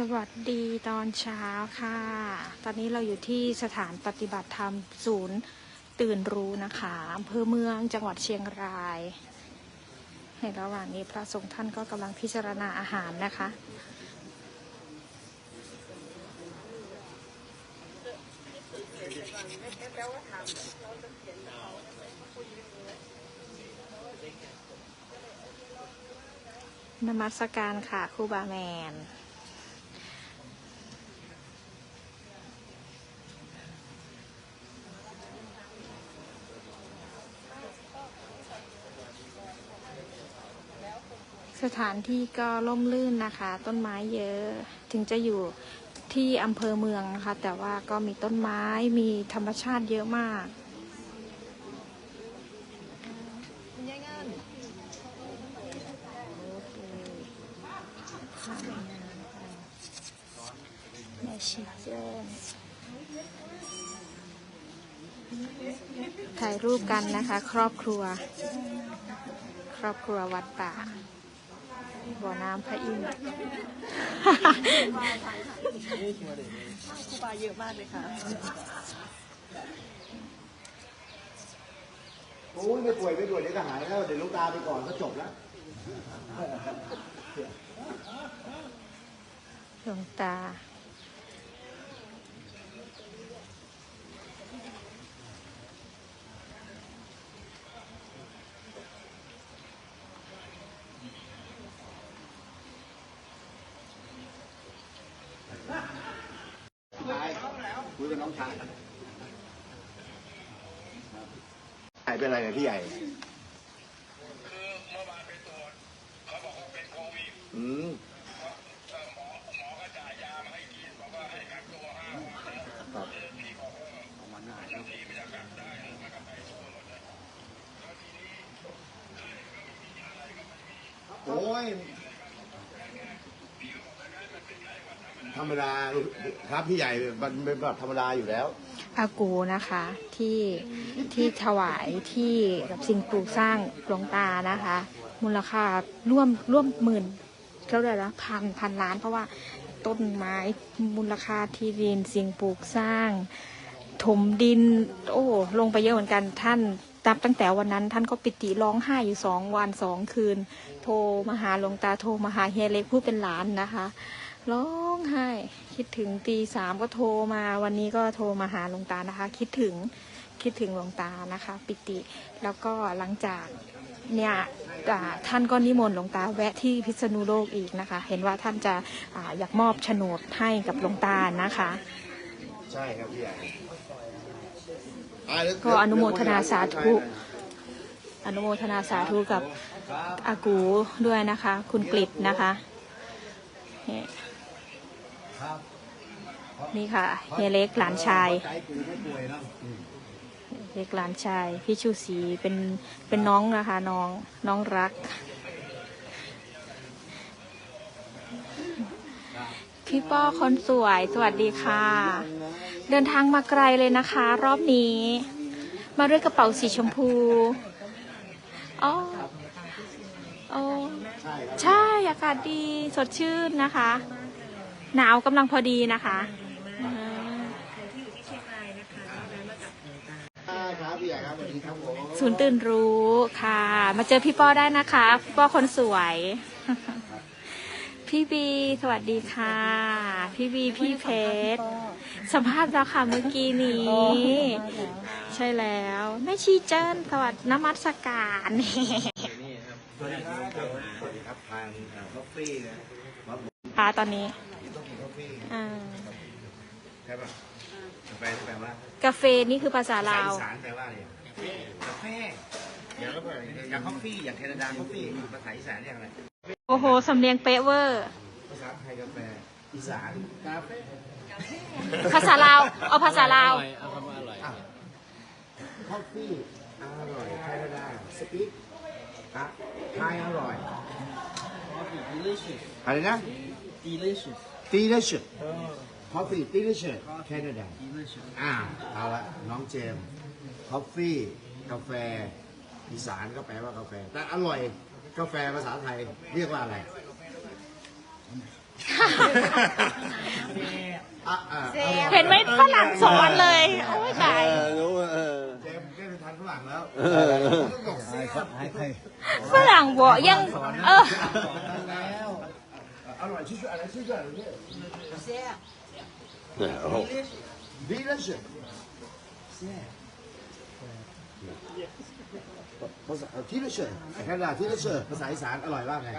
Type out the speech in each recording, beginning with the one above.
สวัสดีตอนเช้าค่ะ ตอนนี้เราอยู่ที่สถานปฏิบัติธรรมศูนย์ตื่นรู้นะคะอำเภอเมืองจังหวัดเชียงราย ในระหว่างนี้พระสงฆ์ท่านก็กำลังพิจารณาอาหารนะคะ นมัสการค่ะครูบาแมน สถานที่ก็ร่มรื่นนะคะ ต้นไม้เยอะถึงจะอยู่ที่อำเภอเมืองนะคะ แต่ว่าก็มีต้นไม้มีธรรมชาติเยอะมากแม่ชิเจนถ่ายรูปกันนะคะ ครอบครัว ครอบครัววัดป่า บ่อน้ำพระอินทร์ครูบาเยอะมากเลยค่ะ โอ้ยไม่ป่วยไม่ป่วยเดี๋ยวก็หายแล้วเดี๋ยวลูกตาไปก่อนก็จบแล้วหลวงตา ชายคุยกับ น้องชายหายเป็นอะไรเนี่ยพี่ใหญ่คือเมื่อวานไปตรวจเขาบอกว่าเป็นโควิดอืมเอ่อหมอหมอก็จ่ายยามาให้กินบอกว่าให้กักตัวห้าวันนะครับพี่บอกว่าบางทีมันจะกักได้มันก็ไปทั่วหมดเลยโอ้ยธรรม ดาครับพี่ใหญ่มันเป็นแบบธรรมดาอยู่แล้วอากูนะคะที่ที่ถวายที่กับสิ่งปลูกสร้างหลวงตานะคะ มูลค่าร่วมร่วมหมื่นเขาเรียกนะพันพันล้าน เพราะว่าต้นไม้มูลค่าที่ดินสิ่งปลูกสร้าง ถมดิน โอ้ลงไปเยอะเหมือนกันท่านตับตั้งแต่วันนั้นท่านก็ปิติร้องไห้อยู่สองวันสองคืน โทรมาหาหลวงตาโทรมาหาเฮียเล็กผู้เป็นหลานนะคะ ร้องไห้คิดถึงตีสามก็โทรมา วันนี้ก็โทรมาหาหลวงตานะคะ คิดถึงคิดถึงหลวงตานะคะ ปิติ แล้วก็หลังจากเนี่ยท่านก็นิมนต์หลวงตาแวะที่พิษณุโลกอีกนะคะ เห็นว่าท่านจะออยากมอบโฉนดให้กับหลวงตานะคะ ใช่ครับพี่ใหญ่ก็อนุโมทนาสาธุอนุโมทนาสาธุกับอากูด้วยนะคะ คุณกฤษนะคะ นี่นี่ค่ะเฮียเล็กหลานชายใจกูไม่ป่วยเนาะเล็กหลานชาย พี่ชูศรีเป็นเป็นน้องนะคะน้องน้องรัก พี่ป้อคนสวยสวัสดีค่ะ เดินทางมาไกลเลยนะคะ รอบนี้ มาด้วยกระเป๋าสีชมพูอ๋ออ๋อใช่ครับใช่อากาศดีสดชื่นนะคะ หนาวกำลังพอดีนะคะอ่าใช่ครับพี่ใหญ่ครับสวัสดีครับผมศูนย์ตื่นรู้ค่ะ มาเจอพี่ป้อได้นะคะพี่ป้อคนสวย พี่บี สวัสดีค่ะ พี่บี พี่เพชรสัมภาษณ์แล้วค่ะเมื่อกี้นี้ ใช่แล้วแม่ชีเจิ้นสวัสดีนมัสการ สวัสดีครับสวัสดีครับทางคอฟฟี่นะมาผมค่ะตอนนี้ต้ องกินคอฟฟี่อ่า ใช่ป่ะกาแฟแปลว่ากาแฟนี่คือภาษาลาวอีสานแปลว่าอะไรกาแฟอย่างก็อย่างคอฟฟี่อย่างแคนาดาคอฟฟี่ภาษาอีสานเรียกอะไร โอ้โห สำเนียงเป๊ะเวอร์ ภาษาไทยกาแฟอีสานกาแฟภาษาลาว เอาภาษาลาวคอฟฟี่อร่อยแคนาดาสปีกครับไทยอร่อย delicious อะไรนะ delicious delicious coffee delicious Canada delicious อ่าเอาละน้องเจมส์คอฟฟี่กาแฟอีสานก็แปลว่ากาแฟ แต่อร่อยกาแฟภาษาไทยเรียกว่าอะไรอะอะเห็นไหมฝรั่งสอนเลยโอ้ยตาย รู้เออเจมส์แกไปทานฝรั่งแล้วเออต้องบอกเสียฝรั่งบอกยัง เออ แล้ว เนี่ยโอ้โหดีแล้วสิภาษาที่ละเชิญแค่ดาที่ละเชิญภาษาอีสานอร่อยมากไง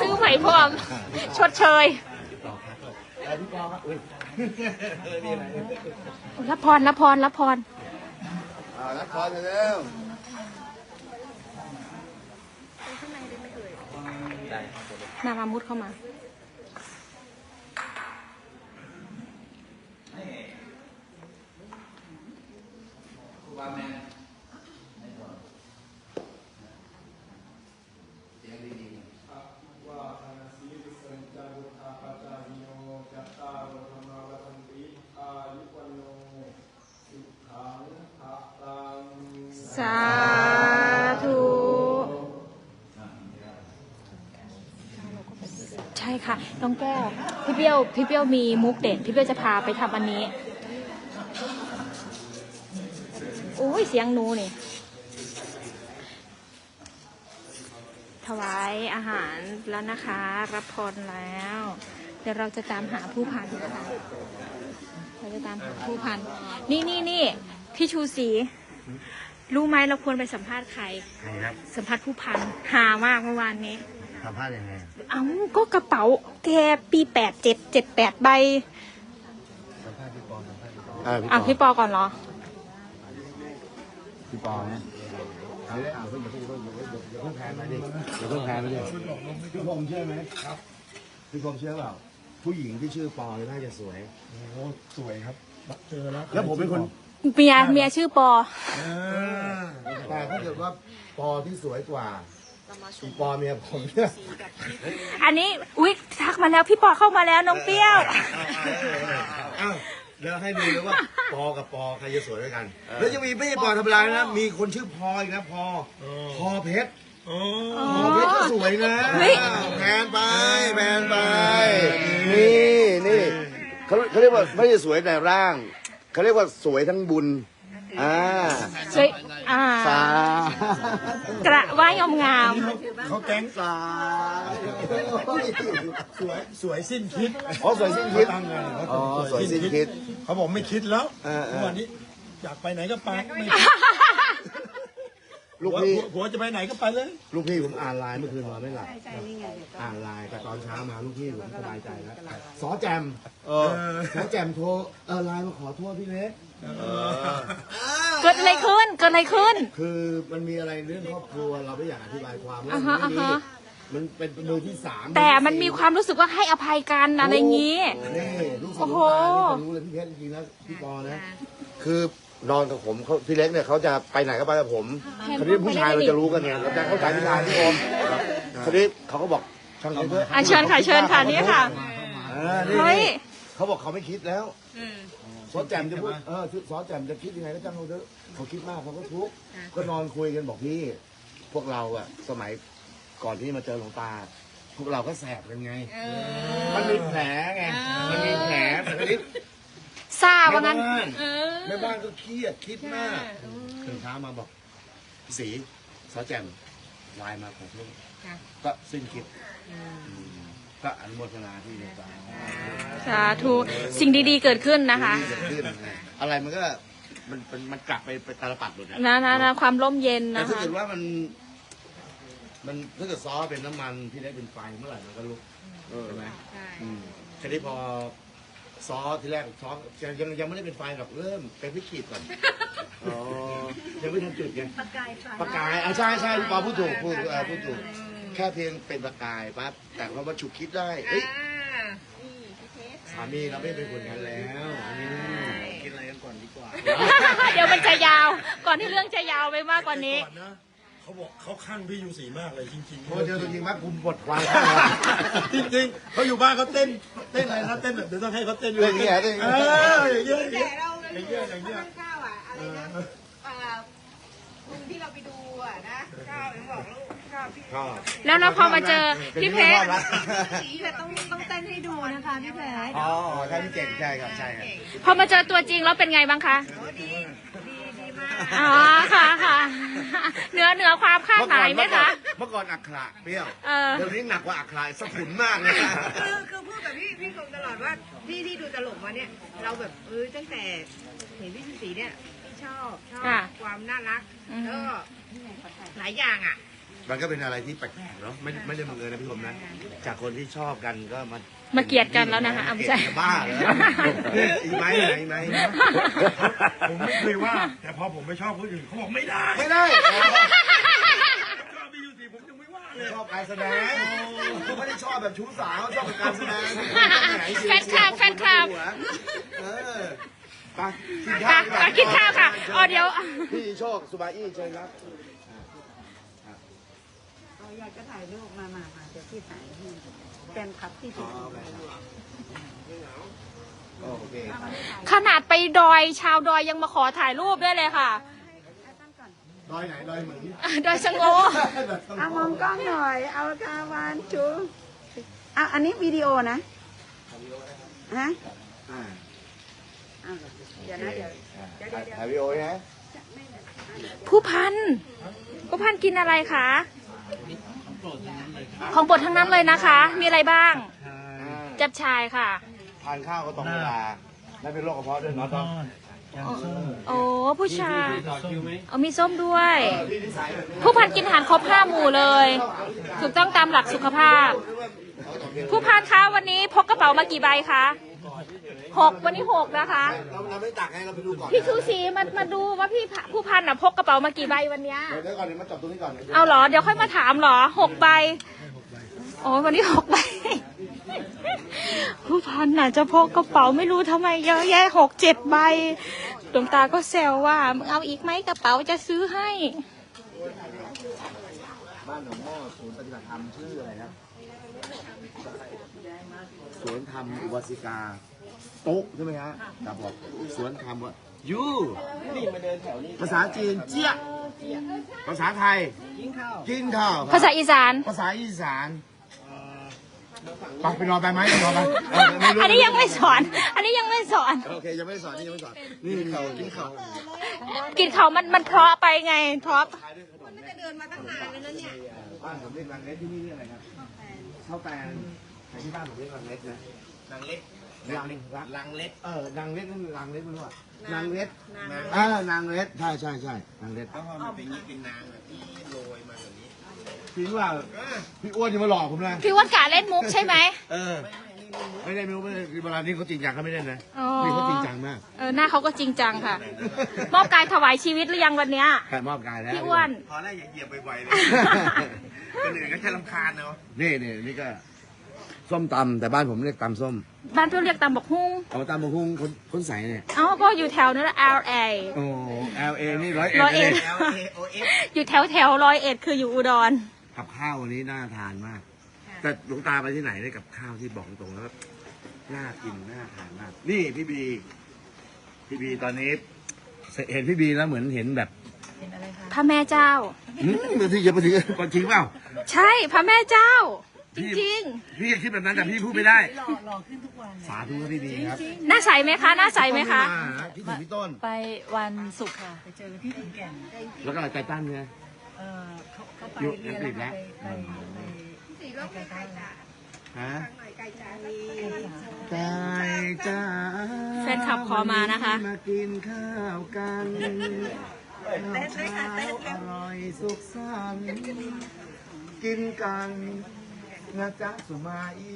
ตื้อไผ่พร้อมชดเชยแต่พี่ปอครับอุ้ยนี่อะไรรับพรรับพรรับพรอ่ารับพรแล้ว นามามุดเข้ามาส ค่ะ น้องแก้ว พี่เปี้ยวพี่เปี้ยวมีมุกเด็ดพี่เปี้ยวจะพาไปทำอันนี้โอ้ยเสียงหนูนี่ ถวายอาหารแล้วนะคะ รับพรแล้ว เดี๋ยวเราจะตามหาผู้พันนะคะเราจะตามหาผู้พัน นี่นี่นี่พี่ชูศรีรู้ไหมเราควรไปสัมภาษณ์ใคร ใครครับ สัมภาษณ์ผู้พันหามากเมื่อวานนี้ สัมภาษณ์ยังไง เอ้าก็กระเป๋าแกปีแปดเจ็ดเจ็ดแปดใบสัมภาษณ์พี่ปอสัมภาษณ์พี่ปออะพี่ปอก่อนเหรอ พี่ปอนะเอาเลยเอาเพิ่งอย่าเพิ่งอย่าเพิ่งอย่าเพิ่งแพนมาดิอย่าเพิ่งแพนมาดิพี่พงษ์เชื่อไหมครับพี่พงษ์เชื่อเปล่าผู้หญิงที่ชื่อปอน่าจะสวยโอ้โหสวยครับเจอแล้วแล้วผมเป็นคนเมียเมียชื่อปอแต่ถ้าเกิดว่าปอที่สวยกว่า อีปอเมียผมเนี่ยอันนี้อุ๊ยทักมาแล้วพี่ปอเข้ามาแล้วน้องเปรี้ยวอ้าวแล้วให้ดูเลยว่าปอกับปอใครจะสวยด้วยกัน แล้วจะมีไม่ใช่ปอธรรมดานะมีคนชื่อพออีกนะพอพอเพชรโอ้พอเพชรก็สวยนะเฮ้ยแพนไปแพนไปนี่นี่เขาเขาเรียกว่าไม่ใช่สวยแต่ร่าง เขาเรียกว่าสวยทั้งบุญ อ่าสวยอ่าสากระว่ายงามเขาแก๊งสาสวยสวยสิ้นคิดอ๋อสวยสิ้นคิดตั้งไงอ๋อสวยสิ้นคิด เขาบอกไม่คิดแล้วเออเออวันนี้อยากไปไหนก็ไปไม่ลูกหัวพี่หัวหัวจะไปไหนก็ไปเลย ลูกพี่ผมอ่านไลน์เมื่อคืนนอนไม่หลับอ่านไลน์แต่ตอนเช้ามาลูกพี่ผมสบายใจแล้วสอแจมเออสอแจมโทรเออไลน์มาขอโทษพี่เล็ก เกิดอะไรขึ้น เกิดอะไรขึ้น คือมันมีอะไรเรื่องครอบครัวเราไม่อยากอธิบายความว่าอ่ามัฮะนไม่มีอ่าฮะ มันเป็นมือที่สามแต่มันมีความรู้สึกว่าให้อภัยกันอะไรอย่างนี้ นี่ลูกศิษโอ้ย์โหลูกตานี่ผมรู้เลยพี่เพชรจริงๆนะพี่ปอนะ คือนอนกับผมเขาพี่เล็กเนี่ยเขาจะไปไหนก็ไปกับผมคราวนี้ผู้ชายเราจะรู้กันไงเราจะเข้าใจผู้ชายทุกคนคราวนี้เขาก็บอกช่างเขาเถอะอะเชิญค่ะเชิญค่ะนี่ค่ะอ่านี่เฮ้ย เขาบอกเขาไม่คิดแล้วซอสแจมจะพูดเออซอสแจมจะคิดยังไงก็จ้างเขาเถอะเขาคิดมากเขาก็ทุกข์ก็นอนคุยกันบอกพี่ พวกเราอะสมัยก่อนที่มาเจอหลวงตา พวกเราก็แสบกันไงมันมีแผลไงมันมีแผลแต่ทีนี้ทราบแม่ว่างั้นบ้านแม่บ้านก็เครียดคิดมากตื่นเช้ามาบอกสีซอสแจมไลน์มาขอโทษก็สิ้นคิดอืม ก็อนุโมทนาที่หลวงตาสาธุสิ่งดีๆเกิดขึ้นนะคะ เกิดขึ้นไงอะไรมันก็มันมันมันกลับไปไปตาลปัดหมดอะนะนะนะความร่มเย็นแต่นะถ้าคะ เกิดว่ามัน มันถ้าเกิดซอสเป็นน้ำมันพี่ได้เป็นไฟเมื่อไหร่มันก็ลุกใช่ไหมอืมทีนี้พอซอสที่แรกซอสยังยังยังไม่ได้เป็นไฟหรอกเริ่มเป็นวิกฤตก่อนอ๋อยังไม่ทันจุดไงประกายประกายอะใช่ใช่พี่ปอพูดถูกพูดเอ่อพูดถูก แค่เพียงเป็นประกายปั๊บแต่พอมาฉุกคิดได้เอ้ยสามีเราไม่เป็นคนนั้นแล้วอืมคิดอะไรกันก่อนดีกว่าเดี๋ยวมันจะยาว ก่อนที่เรื่องจะยาวไปมากกว่านี้ก่อนนะเขาบอกเขาข้างพี่ยูสีมากเลยจริงๆโอ้เจอตัวจริงมากคุมบทควายข้างเราจริงๆเขาอยู่บ้านเขาเต้นเต้นอะไรนะเต้นแบบเดี๋ยวต้องให้เขาเต้นเต้นอย่างเงี้ยเต้นอย่างเอเงี้ยออย่างเงี้ยอย่างเงี้ยแต่เราอย่างเงี้ย อย่างเงี้ยข้าวอะอะไรนะอ่ามุมที่เราไปดูอะนะข้าวถึงบอกลูกข้าวชอบแล้วเราพอมาเจอพี่เพชรแต่ต้องต้องเต้นให้ดูนะคะพี่แพทอ๋อใช่พี่เก่งใช่ครับใช่ครับ พอมาเจอตัวจริงแล้วเป็นไงบ้างคะอ๋อค่ะค่ะเหนือเหนือความคาดหมายไหมคะ เมื่อก่อนอักขระเปรี้ยว เออ เดี๋ยวนี้หนักกว่าอักขระสะทุนมากเลยคือคือพูดกับพี่พี่คงตลอดว่าที่ที่ดูตลกมาเนี่ย เราแบบเออตั้งแต่เห็นพี่สุสีเนี่ย ชอบชอบ ค่ะความน่ารักอือฮึ แล้วก็หลายอย่างอะ มันก็เป็นอะไรที่แปลกๆเนาะไม่ไม่ได้บังเอิญนะพี่ชมนะ จากคนที่ชอบกันก็มามาเกลียดกันแล้วนะคะอะไม่ใช่ เกลียดบ้าเลยอีกไหมอีกไหมอีกไหมผมไม่เคยว่า แต่พอผมไปชอบคนอื่นเขาบอกไม่ได้ไม่ได้ชอบพี่ยูสีผมยังไม่ว่าเลยชอบการแสดงไม่ได้ชอบแบบชู้สาวชอบแบบการแสดงแฟนคลับแฟนคลับ เออ ไปกินไปข้าวไปกินข้าวค่ะอ๋อเดี๋ยว พี่โชคสุบาอี้เชิญครับอยากจะถ่ายรูปมามามาเดี๋ยวพี่ถ่ายให้แฟนคลับที่สุดโอเคขนาดไปดอยชาวดอยยังมาขอถ่ายรูปด้วยเลยค่ะ ดอยไหนดอยเหมือนดอยชะโงเอามองกล้องหน่อย เอาตาวันจูเอาอันนี้วิดีโอนะฮะ อ่าเอาเดี๋ยวนะเดี๋ยวถ่ายวิดีโอนะผู้พัน ผู้พันกินอะไรคะ ของโปรดทั้งนั้นเลยนะคะ มีอะไรบ้าง จับชายค่ะ ทานข้าวก็ตรงเวลา และเป็นโรคกระเพาะด้วยเนาะต้องโอ้ผู้ชายเอามีส้มด้วย ผู้พันกินอาหารครบห้าหมู่เลย ถูกต้องตามหลักสุขภาพ ผู้พันคะวันนี้พกกระเป๋ามากี่ใบคะ หกวันนี้หกนะคะ เราเราไม่ตักให้เราไปดูก่อนพี่ชูศรีมามาดูว่าพี่ผู้พันอะพกกระเป๋ามากี่ใบวันเนี้ยเดี๋ยวก่อนเดี๋ยวมาจับตรงนี้ก่อนเอาเหรอเดี๋ยวค่อยมาถามเหรอหกใบโอ้ยวันนี้หกใบผู้พันน่ะจะพกกระเป๋าไม่รู้ทำไมเยอะแยะหกเจ็ดใบดวงตาก็แซวว่ามึงเอาอีกไหมกระเป๋าจะซื้อให้บ้านหนองหม้อศูนย์ปฏิบัติธรรมชื่ออะไรนะสวนธรรมอุบาสิกา โต๊ะใช่ไหมฮะครับบอกสวนธรรมว่ายูภาษาจีนเจี๊ยะภาษาไทย กินข้าวกินข้าวภาษาอีสาน ภาษาอีสานไปไปนอนไปไหมไปนอนไปเออไม่รู้อันนี้ยังไม่สอน อันนี้ยังไม่สอน โอเคยังไม่ได้สอนนี่ยังไม่สอน นี่กินข้าวกินข้าวกินเขามันมันเพราะไปไงเพราะจะเดินมาตั้งนานเลยนะเนี่ย บ้านผมเรียกรังเล็กที่นี่เรียกอะไรครับข้าวแปลงแต่ที่บ้านผมเรียกรังเล็กนะนางเล็ก รังรักลังเล็ก เออนางเล็กนั่นนางเล็กไม่รู้อะนางเล็กอ่านางเล็กใช่ใช่ใช่นางเล็กก็พอมันเป็นอย่างนี้เป็นนางแบบที่โรยมาแบบนี้จริงว่าพี่อ้วนจะมาหลอกผมนะพี่อ้วันกาเล่นมุกใช่ไหมเออ ไม่ได้ไม่รู้ไม่ได้เวลานี้เขาจริงจังเขาไม่ได้นะอ๋อนี่เขาจริงจังมากเออหน้าเขาก็จริงจังค่ะ มอบกายถวายชีวิตหรือยังวันเนี้ยแค่มอบกายแล้วพี่อ้วน พอแล้วอย่าเหยียบบ่อยๆเลยคนอื่นก็แค่ลำคาญเนาะ นี่นี่นี่ก็ ส้มตำแต่บ้านผมเรียกตำส้มบ้านพี่เรียกตำบักฮุ้งเอาตำบะฮุ่งคนคนใสเนี่ยเอ้าก็อยู่แถวนั้นแหละ LA โอ้ L A นี่ร้อยเอ็ดร้อยเอ็ดเลย L A O F อยู่แถวแถวร้อยเอ็ดคืออยู่อุดร กับข้าววันนี้น่าทานมาก แต่หลวงตาไปที่ไหนได้กับข้าวที่บอกตรงๆแล้วน่ากินน่าทานมาก นี่พี่บี พี่บีตอนนี้ เห็นพี่บีแล้วเหมือนเห็นแบบพระแม่เจ้า อืมบางทีอย่าไปถือก่อนจริงเปล่า ใช่พระแม่เจ้า จพี่ริงพี่ก็คิดแบบนั้นแต่พี่พูดไม่ได้สาธุครับพี่บีครับๆหน้าใสไหมคะหน้าใสไหมคะพี่ถึงพี่ต้น ไปวันศุกร์ค่ะ ไปเจอที่ขอนแก่นแล้วก็ไก่ตั้นไง เออเขาเขาไปอยู่เรียนอังกฤษแล้ว ไปไปสีรถไก่จ๋าฮะหน่อยไก่จ๋าไก่จ้าแฟนคลับขอมานะคะ มากินข้าวกันข้าวอร่อยสุขสันต์กินกัน นะจ๊ะสุมาอี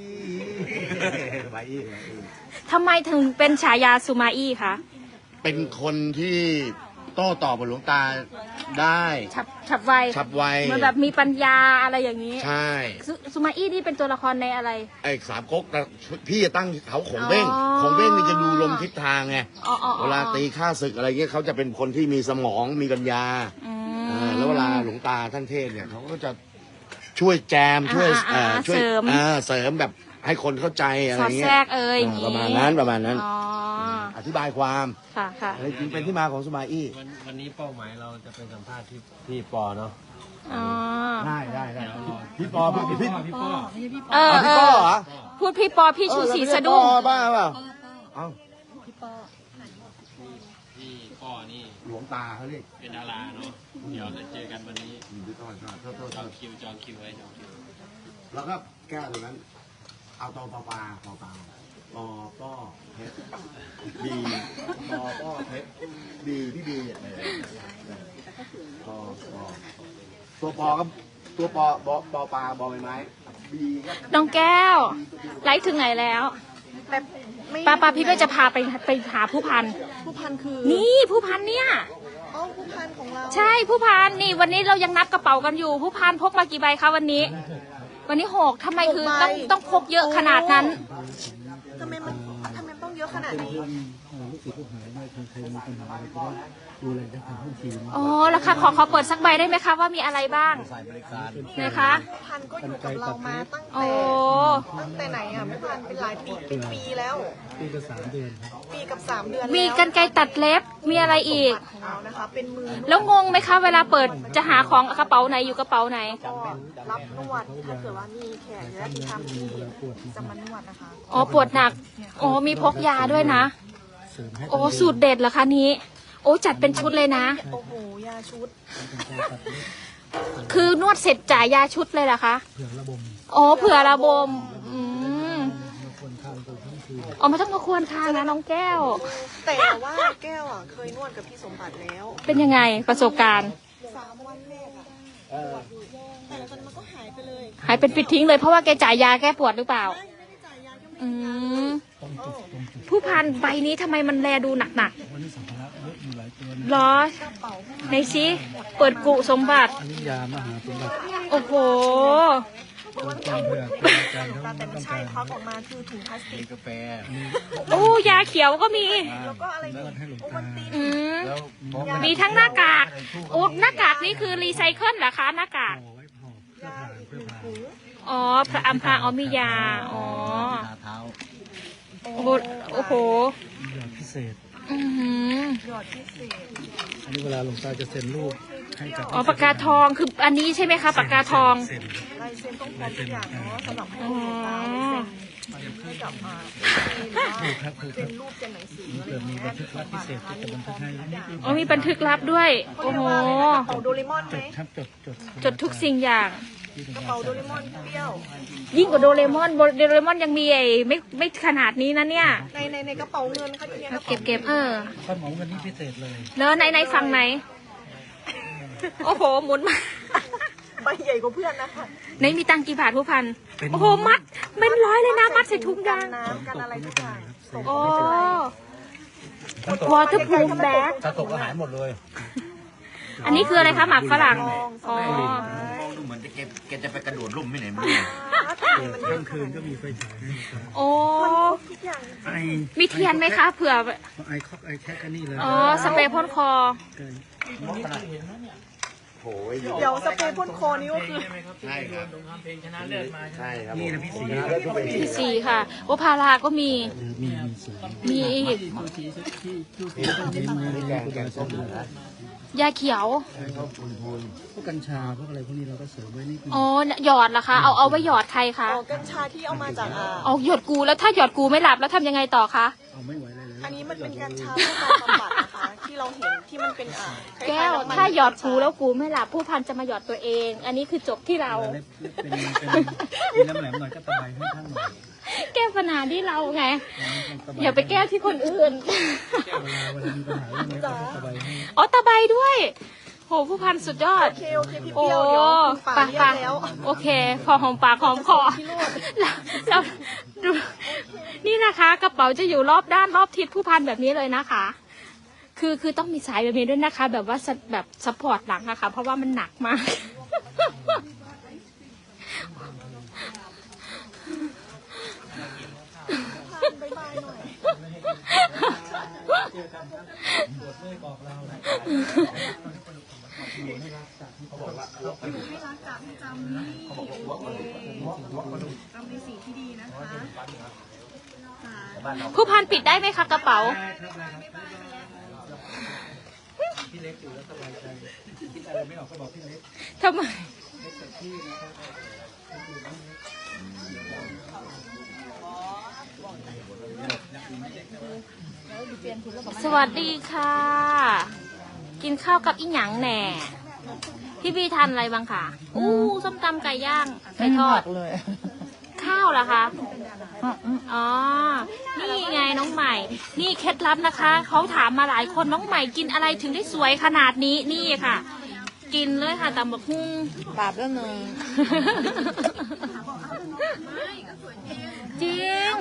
สุมาอีสุมาอีทำไมถึงเป็นฉายาซูมาอี้คะเป็นคนที่โต้ตอบกับหลวงตาได้ฉับฉับไวฉับไวเหมันแบบมีปัญญาอะไรอย่างนี้ใช่ซูซูมาอี้นี่เป็นตัวละครในอะไร ไอ้สามก๊กแต่พี่จะตั้งเขาขงเบ้งอ๋อ ขงเบ้งนี่จะดูลมทิศทางไงอ๋ออ๋ออ๋อเวลาตีข้าศึกอะไรเงี้ยเขาจะเป็นคนที่มีสมองมีปัญญา อืม อ่าแล้วเวลาหลวงตาท่านเทศน์เนี่ยเขาก็จะ ช่วยแจมช่วยอ่าอ่าเอ่อช่วยเสริม อ่าเสริมแบบให้คนเข้าใจอะไรสอดเงี้แทรยกเอ่ยอ่าประมาณนั้นประมาณนั้น อ๋ออธิบายความค่ะค่ะอะไรจริงเป็นที่มาของสมาอี้วันวันนี้เป้าหมายเราจะไปสัมภาษณ์ที่ที่ปอเนาะอ๋อได้ได้ได้พี่ปอพี่พี่พี่เออเอพี่ปออเหรอพูดพี่ปอพี่ชูศรีสะดุ้งเออแล้วไม่ใช่ปอบ้าเปล่าเอ้าพี่ปอพี่พ่อนี่ หลวงตาเขาเรียกเป็นดาราเนาะเดี๋ยวจะเจอกันวันนี้พี่ต้อยโทษโทษโทษจองคิวจองคิวไว้จองคิวแล้วก็แก้วตรงนั้น เอาตองปลาปลาปลาปลาปอป้อเพชรบีปอป้อเพชรบีพี่บีเนี่ยปอปอตัวปอก็ตัวปอบอปอปลาบอใบไม้บีก็ น้องแก้ว ไลฟ์ถึงไหนแล้วแบบ ไม่ป้าป้าพี่ก็จะพาไปไปหาผู้พัน ผู้พันคือนี่ผู้พันเนี่ย อ๋อผู้พันของเราใช่ผู้พันนี่วันนี้เรายังนับกระเป๋ากันอยู่ ผู้พันพกมากี่ใบคะวันนี้ วันนี้หกทำไมคือต้องต้องพกเยอะขนาดนั้น ทำไมมันทำไม ต้องเยอะขนาดนี้อ๋อแล้วค่ะขอขอเปิดสักใบได้ไหมคะว่ามีอะไรบ้างนะคะผู้พันก็อยู่กับเรามาตั้งโอ้แต่ตั้งแต่ไหนอะผู้พันเป็นหลายปีเป็นปีแล้ว ปีกับสามเดือนปีกับสามเดือนแล้วมีกันไกรตัดเล็บมีอะไรอีกเอานะคะ เป็นมือแล้วงงไหมคะเวลาเปิดจะหาของกระเป๋าไหนอยู่กระเป๋าไหน ก็รับนวดถ้าเกิดว่ามีแขกและที่ทำที่จะมานวดนะคะ อ๋อปวดหนัก อ๋อมีพกยาด้วยนะโอ้สูตรเด็ดเหรอคะนี้ โอ้จัดเป็นชุดเลยนะ โอ้โหยาชุดคือนวดเสร็จจ่ายยาชุดเลยเหรอคะ เผื่อระบม อ๋อเผื่อระบมอืม อ๋อไม่ต้องมาควรคางนะน้องแก้ว แต่ว่าแก้วอะเคยนวดกับพี่สมบัติแล้วเป็นยังไงประสบการณ์ สามวันแรกอะแต่ตอนนั้นมันก็หายไปเลยหายเป็นปิดทิ้งเลยเพราะว่าแกจ่ายยาแก้ปวดหรือเปล่า ไม่ไม่ได้จ่ายยาก็ไม่อืมโอ้ผู้พันใบนี้ทำไมมันแลดูหนักๆเหรอในซิเปิดกุสมบัติยามหาสมบัติโอ้โห ล้วนอาวุธแต่ไม่ใช่ควักออกมาคือถุงพลาสติกกาแฟโอ้ยาเขียวก็มี แล้วก็อะไรอีกโอวันตินอืม แล้วพร้อมีทั้งหน้ากาก โอ้หน้ากากนี่คือรีไซเคิลเหรอคะ หน้ากาก ห่อไว้ห่อเพื่อยาผ่านอีกหเพื่อนึ่งผ่านถุงอ๋อ พระอัมพาออมียา อ๋อ ทาเท้าโอ้โหโอ้โหหยอดพิเศษ อือหือ หยอดพิเศษอันนี้เวลาหลวงตาจะเซ็นรูป ให้กับอ๋อปากกาทองคืออันนี้ใช่ไหมคะปากกาทองเซ็นลายเซ็นต้องพร้อมทุกอย่างเนาะสำหรับให้คุณหมอตาลายเซ็นให้กับมาเป็นรูปเป็นหนังสืออะไรอย่างเงี้ยที่สมบัตินะคะมีพร้อมทุกอย่างอ๋อมีบันทึกลับด้วยเขาโอ้เรียกโหว่าอะไรนะกระเป๋าโดเรมอนไหมครับจดจดจดทุกสิ่งอย่าง กระเป๋าโดเรมอนเปรี้ยว ยิ่งกว่าโดเรมอนโดเรมอนยังมีไอ้ไม่ไม่ขนาดนี้นะเนี่ยในในในกระเป๋าเงินเขาจะมีกระเก็เป๋าบเก็บเออ ข้าวหมอวันนี้พิเศษเลย แล้วในในฝั่งไหน โอ้โหหมุนมา ใบใหญ่กว่าเพื่อนนะคะในมีตังค์กี่บาทผู้พันโอ้โห มัดเป็นร้อยเลยนะ มัดใส่ถุงยางน้ำกันอะไรทุกอย่างตกโอ้ ไม่เป็นไร waterproof bag ถ้าตกก็หายหมดเลย อันนี้คืออะไรคะ หมากฝรั่ง อ๋อมองดูเหมือนจะแกแกจะไปกระโดดลุ่มไม่ไหนไม่รู้ถ้าทำไมมันเยกอะลางคืนก็มีไฟฉายให้โอ้ ทุกอย่างไอมีเทียนไหมคะ เผื่อ ไอคอกไอแค่กันนี่เลยอ๋อ สเปรย์พ่นคอ โอ้ยเดี๋ยวสเปรย์พ่นคอนี้ก็คือ ใช่ครับตรงคำเพลงชนะเลิศมาใช่ครับนี่นะพี่สีแล้วทุกเป็นที่สี่ค่ะโอพาราก็มี มีมีสีมีอีกมีแกงแกงส้มนะยาเขียวพวกกัญชาพวกอะไรพวกนี้เราก็เสริมไว้นิดนึงอ๋อหยอดเหรอคะ เอาเอาไว้หยอดใครคะออกกัญชาที่เอามาจากอ่าเอาหยอดกูแล้วถ้าหยอดกูไม่หลับแล้วทำยังไงต่อคะ เอาไม่ไหวเลยเลยอันนี้มันเป็นกัญชาเพื่อการบำบัดนะคะ ที่เราเห็นที่มันเป็นอ่าคล้ายๆแก้ว น้ำมันถ้าหยอดกูแล้วกูไม่หลับผู้พันจะมาหยอดตัวเอง อันนี้คือจบที่เรา เล็บเป็นเป็นมีน้ำแหลมหน่อยก็ตะไบให้ข้างหน่อยแก้ปัญหาที่เราไงอย่าไปแก้ที่คนอื่น เวลาเวลามีปัญหาเรื่องนี้ก็ตะไบให้อ๋อตะไบด้วย โหผู้พันสุดยอด โอเคโอเคพี่เปโอ้รี้ยวเดี๋ยวคุณป่าปะเรียปะกแล้วโอเค พอหอมปากหอมคอแล้วแล้วดู นี่นะคะ กระเป๋าจะอยู่รอบด้านรอบทิศผู้พันแบบนี้เลยนะคะ คือคือต้องมีสายแบบนี้ด้วยนะคะ แบบว่าแบบซัพพอร์ตหลังอะค่ะ เพราะว่ามันหนักมากบ๊ายบายหน่อยผู้พันปิดได้ไหมคะกระเป๋า พี่เล็กอยู่แล้วสบายใจทำไมสวัสดีค่ะ กินข้าวกับอีหยังแหน่ พี่บีทานอะไรบ้างคะอู้ส้มตำไก่ย่างไก่ทอด เลย ข้าวเหรอคะอ๋อ นี่ไงน้องใหม่ นี่เคล็ดลับนะคะเขาถามมาหลายคนน้องใหม่กินอะไรถึงได้สวยขนาดนี้นี่ค่ะ กินเลยค่ะตำบักหุ่งปราบแล้วหนึ่งจริง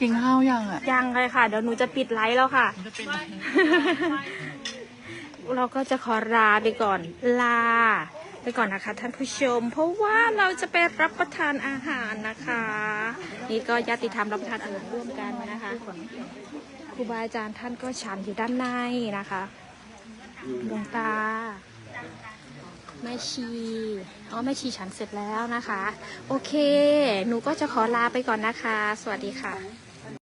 กินข้าวยังอะยังเลยค่ะ เดี๋ยวหนูจะปิดไลฟ์แล้วค่ะ เราก็จะขอลาไปก่อนลา ไปก่อนนะคะท่านผู้ชม เพราะว่าเราจะไปรับประทานอาหารนะคะ นี่ก็ญาติธรรมรับประทานอาหารร่วมกันนะคะครูบาอาจารย์ท่านก็ฉันอยู่ด้านในนะคะหลวงตาแม่ชีอ๋อแม่ชีฉันเสร็จแล้วนะคะ โอเค หนูก็จะขอลาไปก่อนนะคะ สวัสดีค่ะ